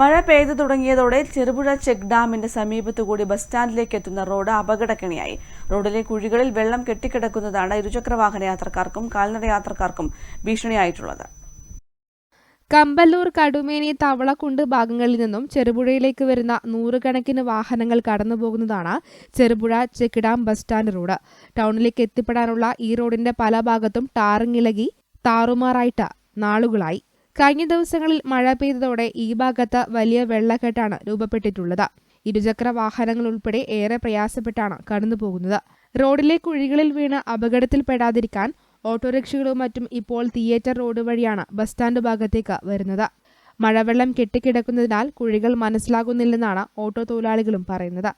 മഴ പെയ്തു തുടങ്ങിയതോടെ ചെറുപുഴ ചെക്ക് ഡാമിന്റെ സമീപത്തുകൂടി ബസ് സ്റ്റാൻഡിലേക്ക് എത്തുന്ന റോഡ് അപകടക്കിണിയായി. റോഡിലെ കുഴികളിൽ വെള്ളം കെട്ടിക്കിടക്കുന്നതാണ് ഇരുചക്രവാഹന യാത്രക്കാർക്കും കാൽനട യാത്രക്കാർക്കും ഭീഷണിയായിട്ടുള്ളത്. കമ്പല്ലൂർ കടുമേനി തവളക്കുണ്ട് ഭാഗങ്ങളിൽ നിന്നും ചെറുപുഴയിലേക്ക് വരുന്ന നൂറുകണക്കിന് വാഹനങ്ങൾ കടന്നുപോകുന്നതാണ് ചെറുപുഴ ചെക്കിടാം ബസ് സ്റ്റാൻഡ് റോഡ്. ടൗണിലേക്ക് എത്തിപ്പെടാനുള്ള ഈ റോഡിന്റെ പല ഭാഗത്തും ടാറിങ്ങിളകി താറുമാറായിട്ട് നാളുകളായി. കഴിഞ്ഞ ദിവസങ്ങളിൽ മഴ പെയ്തതോടെ ഈ ഭാഗത്ത് വലിയ വെള്ളക്കെട്ടാണ് രൂപപ്പെട്ടിട്ടുള്ളത്. ഇരുചക്ര വാഹനങ്ങൾ ഉൾപ്പെടെ ഏറെ പ്രയാസപ്പെട്ടാണ് കടന്നുപോകുന്നത് റോഡിലെ കുഴികളിൽ വീണ് അപകടത്തിൽപ്പെടാതിരിക്കാൻ ഓട്ടോറിക്ഷകളും മറ്റും ഇപ്പോൾ തിയേറ്റർ റോഡ് വഴിയാണ് ബസ് സ്റ്റാൻഡ് ഭാഗത്തേക്ക് വരുന്നത്. മഴവെള്ളം കെട്ടിക്കിടക്കുന്നതിനാൽ കുഴികൾ മനസ്സിലാകുന്നില്ലെന്നാണ് ഓട്ടോ തൊഴിലാളികളും പറയുന്നത്.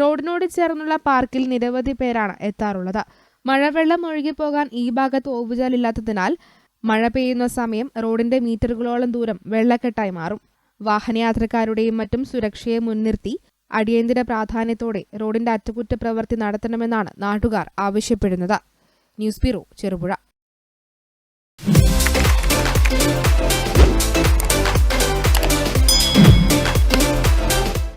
റോഡിനോട് ചേർന്നുള്ള പാർക്കിൽ നിരവധി പേരാണ് എത്താറുള്ളത്. മഴവെള്ളം ഒഴുകിപ്പോകാൻ ഈ ഭാഗത്ത് ഓവുചാലില്ലാത്തതിനാൽ മഴ പെയ്യുന്ന സമയം റോഡിന്റെ മീറ്ററുകളോളം ദൂരം വെള്ളക്കെട്ടായി മാറും. വാഹനയാത്രക്കാരുടെയും മറ്റും സുരക്ഷയെ മുൻനിർത്തി അടിയന്തര പ്രാധാന്യത്തോടെ റോഡിന്റെ അറ്റകുറ്റപ്രവൃത്തി നടത്തണമെന്നാണ് നാട്ടുകാർ ആവശ്യപ്പെടുന്നത്. News bureau Cherupuzha.